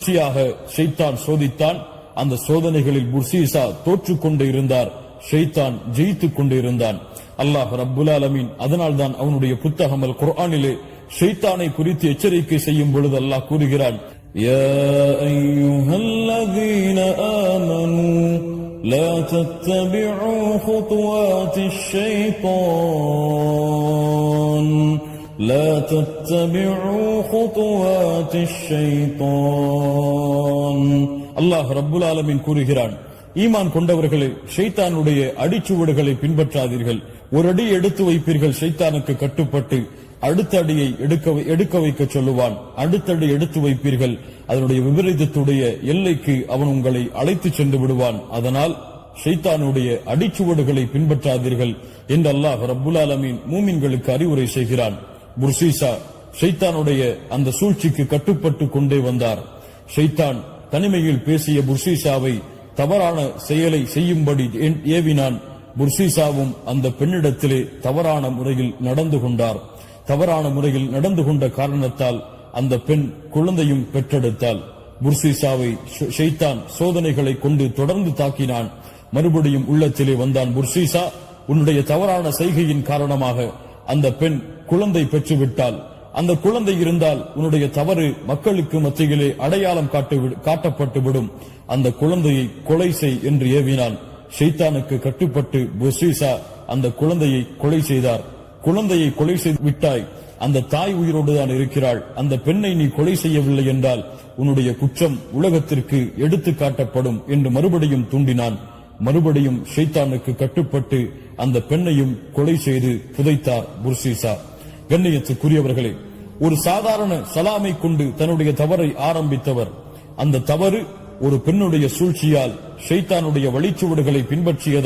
தொடர்ச்சியாக ஷைத்தான் சோதித்தான் அந்த சோதனைகளில் புர்சீசா தோற்றுக் கொண்டு இருந்தார் ஷைத்தான் ஜெயித்துக் கொண்டு இருந்தான் அல்லாஹ் ரப்புல் ஆலமீன் அதனால்தான் அவனுடைய புத்தகம் அல் குர்ஆனிலே ஷைத்தானை குறித்து எச்சரிக்கை செய்யும் பொழுது அல்லாஹ் கூறுகிறான் يا أيها الذين آمنوا لا تتبعوا خطوات الشيطان அல்லாஹ் ரப்புல் ஆலமீன் கூறுகிறான் ஈமான் கொண்டவர்களே ஷைத்தானுடைய அடிச்சுவடுகளை பின்பற்றாதீர்கள். ஒரு அடி எடுத்து வைப்பீர்கள் ஷைத்தானுக்கு கட்டுப்பட்டு அடுத்த அடியை எடுக்க எடுக்க வைக்க சொல்லுவான். அடுத்த அடி எடுத்து வைப்பீர்கள் அதனுடைய விபரீதத்துடைய எல்லைக்கு அவன் உங்களை அழைத்து சென்று விடுவான். அதனால் ஷைத்தானுடைய அடிச்சுவடுகளை பின்பற்றாதீர்கள் என்று அல்லாஹ் ரப்புல் ஆலமீன் மூமின்களுக்கு அறிவுரை செய்கிறான். புர்சீசா ஷைத்தானுடைய அந்த சூழ்ச்சிக்கு கட்டுப்பட்டு கொண்டே வந்தார். ஷைத்தான் தனிமையில் பேசிய புர்சீசாவை தவறான செயலை செய்யும்படி ஏவினான். புர்சீசாவும் அந்த பெண்ணிடத்திலே தவறான முறையில் நடந்து கொண்டார். தவறான முறையில் நடந்து கொண்ட காரணத்தால் அந்த பெண் குழந்தையும் பெற்றெடுத்தாள். புர்சீசாவை ஷ- ஷைத்தான் சோதனைகளை கொண்டு தொடர்ந்து தாக்கினான். மறுபடியும் உள்ளத்திலே வந்தான் புர்சீசா உன்னுடைய தவறான செய்கையின் காரணமாக அந்த பெண் குழந்தை பெற்றுவிட்டால் அந்த குழந்தை இருந்தால் உன்னுடைய தவறு மக்களுக்கு மத்தியிலே அடையாளம் காட்டு காட்டப்பட்டு விடும். அந்த குழந்தையை கொலை செய் என்று ஏவினான். ஷைத்தானுக்கு கட்டுப்பட்டு புசீசா அந்த குழந்தையை கொலை செய்தார். குழந்தையை கொலை செய்து விட்டாய். அந்த தாய் உயிரோடு தான் இருக்கிறாள். அந்த பெண்ணை நீ கொலை செய்யவில்லை என்றால் உன்னுடைய குற்றம் உலகத்திற்கு எடுத்து காட்டப்படும் என்று மறுபடியும் தூண்டினான். மறுபடியும் ஷைத்தானுக்கு கட்டுப்பட்டு அந்த பெண்ணையும் கொலை செய்து புதைத்தார் புர்சீசா கண்ணியத்துக்குரியவர்களே ஒரு சாதாரண சலாமை கொண்டு தன்னுடைய தவறை ஆரம்பித்தவர். அந்த தவறு ஒரு பெண்ணுடைய சூழ்ச்சியால் ஷைத்தானுடைய வழிச்சுவடுகளை பின்பற்றியதா